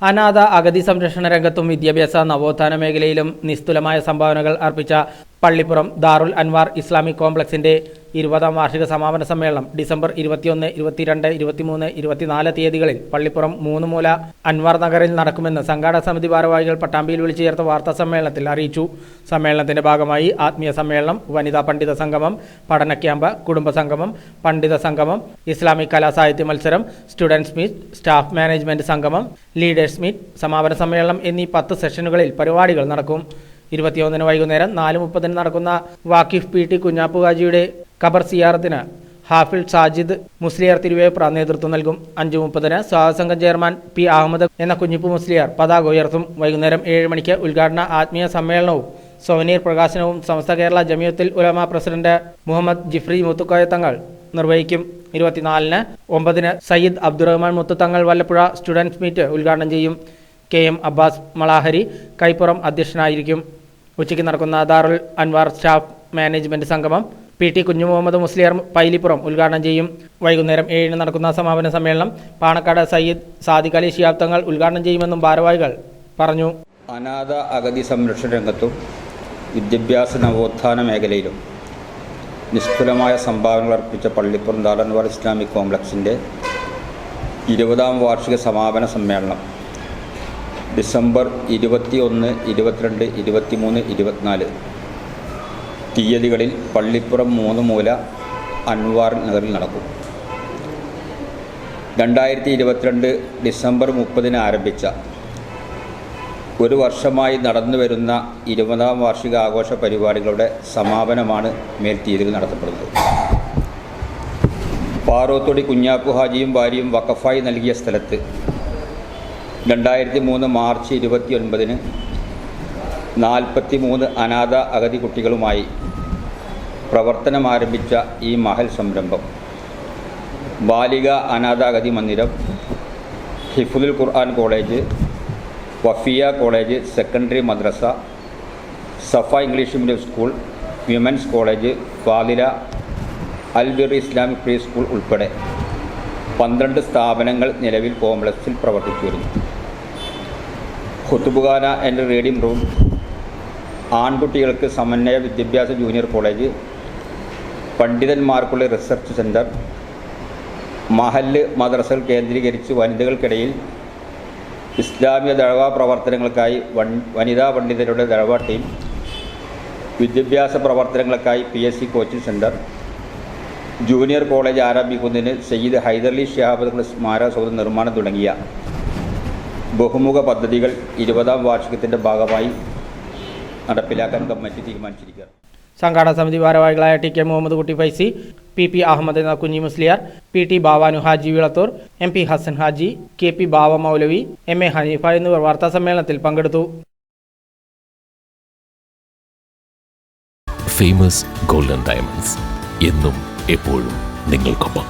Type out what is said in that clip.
അനാഥ അഗതി സംരക്ഷണ രംഗത്തും വിദ്യാഭ്യാസ നവോത്ഥാന മേഖലയിലും നിസ്തുലമായ സംഭാവനകൾ അർപ്പിച്ച പള്ളിപ്പുറം ദാറുൽ അൻവാർ ഇസ്ലാമിക് കോംപ്ലക്സിന്റെ ഇരുപതാം വാർഷിക സമാപന സമ്മേളനം ഡിസംബർ ഇരുപത്തിയൊന്ന് ഇരുപത്തിരണ്ട് ഇരുപത്തിമൂന്ന് ഇരുപത്തിനാല് തീയതികളിൽ പള്ളിപ്പുറം മൂന്നുമൂല അൻവാർ നഗറിൽ നടക്കുമെന്ന് സംഘാടക സമിതി ഭാരവാഹികൾ പട്ടാമ്പിയിൽ വിളിച്ചു ചേർത്ത വാർത്താ സമ്മേളനത്തിൽ അറിയിച്ചു. സമ്മേളനത്തിന്റെ ഭാഗമായി ആത്മീയ സമ്മേളനം വനിതാ പണ്ഡിത സംഗമം പഠന ക്യാമ്പ് കുടുംബ സംഗമം പണ്ഡിത സംഗമം ഇസ്ലാമിക് കലാസാഹിത്യ മത്സരം സ്റ്റുഡൻസ് മീറ്റ് സ്റ്റാഫ് മാനേജ്മെന്റ് സംഗമം ലീഡേഴ്സ് മീറ്റ് സമാപന സമ്മേളനം എന്നീ പത്ത് സെഷനുകളിൽ പരിപാടികൾ നടക്കും. ഇരുപത്തിയൊന്നിന് വൈകുന്നേരം നാല് മുപ്പതിന് നടക്കുന്ന വാക്കിഫ് പി ടി കുഞ്ഞാപ്പുകാജിയുടെ ഖബർ സിയാറത്തിന് ഹാഫിൾ സാജിദ് മുസ്ലിയാർ തിരുവേപ്ര നേതൃത്വം നൽകും. അഞ്ചു മുപ്പതിന് സ്വാതസംഘം ചെയർമാൻ പി അഹമ്മദ് എന്ന കുഞ്ഞിപ്പു മുസ്ലിയാർ പതാക ഉയർത്തും. വൈകുന്നേരം ഏഴ് മണിക്ക് ഉദ്ഘാടന ആത്മീയ സമ്മേളനവും സൊവനീർ പ്രകാശനവും സമസ്ത കേരള ജമിയത്തിൽ ഉലമ പ്രസിഡന്റ് മുഹമ്മദ് ജിഫ്രി മുത്തുക്കോയ തങ്ങൾ നിർവഹിക്കും. ഇരുപത്തിനാലിന് ഒമ്പതിന് സയ്യിദ് അബ്ദുറഹ്മാൻ മുത്തുത്തങ്ങൾ വല്ലപ്പുഴ സ്റ്റുഡൻസ് മീറ്റ് ഉദ്ഘാടനം ചെയ്യും. കെ എം അബ്ബാസ് മളാഹരി കൈപ്പുറം അധ്യക്ഷനായിരിക്കും. ഉച്ചയ്ക്ക് നടക്കുന്ന ദാറുൽ അൻവാർ സ്റ്റാഫ് മാനേജ്മെന്റ് സംഗമം പി ടി കുഞ്ഞു മുഹമ്മദ് മുസ്ലിയാർ പൈലിപ്പുറം ഉദ്ഘാടനം ചെയ്യും. വൈകുന്നേരം ഏഴിന് നടക്കുന്ന സമാപന സമ്മേളനം പാണക്കാട് സയ്യിദ് സാദിഖ് അലി ശിഹാബ് തങ്ങൾ ഉദ്ഘാടനം ചെയ്യുമെന്നും ഭാരവാഹികൾ പറഞ്ഞു. അനാഥ അഗതി സംരക്ഷണ രംഗത്തും വിദ്യാഭ്യാസ നവോത്ഥാന മേഖലയിലും നിഷ്ഫലമായ സംഭാവനകൾ അർപ്പിച്ച പള്ളിപ്പുറം ദാറൻവാർ ഇസ്ലാമിക് കോംപ്ലക്സിന്റെ ഇരുപതാം വാർഷിക സമാപന സമ്മേളനം ഡിസംബർ ഇരുപത്തി ഒന്ന് ഇരുപത്തിരണ്ട് ഇരുപത്തിമൂന്ന് ഇരുപത്തിനാല്. തീയതികളിൽ പള്ളിപ്പുറം മൂന്ന് മൂല അൻവാർ നഗറിൽ നടക്കും. രണ്ടായിരത്തി ഇരുപത്തിരണ്ട് ഡിസംബർ മുപ്പതിന് ആരംഭിച്ച ഒരു വർഷമായി നടന്നു വരുന്ന ഇരുപതാം വാർഷിക ആഘോഷ പരിപാടികളുടെ സമാപനമാണ് മേൽ തീയതിയിൽ നടത്തപ്പെടുന്നത്. പാറോത്തൊടി കുഞ്ഞാപ്പു ഹാജിയും ഭാര്യയും വഖഫായി നൽകിയ സ്ഥലത്ത് രണ്ടായിരത്തി മൂന്ന് മാർച്ച് ഇരുപത്തി ഒൻപതിന് നാൽപ്പത്തി മൂന്ന് അനാഥ അഗതി കുട്ടികളുമായി പ്രവർത്തനം ആരംഭിച്ച ഈ മഹൽ സംരംഭം. ബാലിക അനാഥ അഗതി മന്ദിരം Hifdul Quran college Wafiya college secondary മദ്രസ Safa English medium school women's college Fadila Albir Islamic pre school ഉൾപ്പെടെ പന്ത്രണ്ട് സ്ഥാപനങ്ങൾ നിലവിൽ കോംപ്ലക്സിൽ പ്രവർത്തിച്ചു വരുന്നു. ഹുത്തുബുഖാന ആൻഡ് റീഡിംഗ് റൂം. ആൺകുട്ടികൾക്ക് സമന്വയ വിദ്യാഭ്യാസ ജൂനിയർ കോളേജ്. പണ്ഡിതന്മാർക്കുള്ള റിസർച്ച് സെന്റർ മഹല്ല് മദ്രസകൾ കേന്ദ്രീകരിച്ച് വനിതകൾക്കിടയിൽ ഇസ്ലാമിക ദഴവ പ്രവർത്തനങ്ങൾക്കായി വനിതാ പണ്ഡിതരുടെ ദഴവ ടീം. വിദ്യാഭ്യാസ പ്രവർത്തനങ്ങൾക്കായി P S C coaching centre junior college ആരംഭിക്കുന്നതിന് സയ്യിദ് ഹൈദർലി ഷിഹാബ് സ്മാരക സൗധ നിർമ്മാണം തുടങ്ങിയ ബഹുമുഖ പദ്ധതികൾ ഇരുപതാം വാർഷികത്തിന്റെ ഭാഗമായി നടപ്പിലാക്കാൻ കമ്മിറ്റി തീരുമാനിച്ചിരിക്കുക സംഘാടന സമിതി ഭാരവാഹികളായ ടി കെ മുഹമ്മദ് കുട്ടി ഫൈസി പി പി അഹമ്മദ് എന്ന Kunhi Musliyar P T Bavanu Haji Vilathur M P Hasan Haji K P Bava Moulavi M A Hanifa എന്നിവർ വാർത്താ സമ്മേളനത്തിൽ പങ്കെടുത്തു. ഫേമസ് ഗോൾഡൻ ഡയമണ്ട്സ് എന്നും എപ്പോഴും നിങ്ങൾക്കൊപ്പം.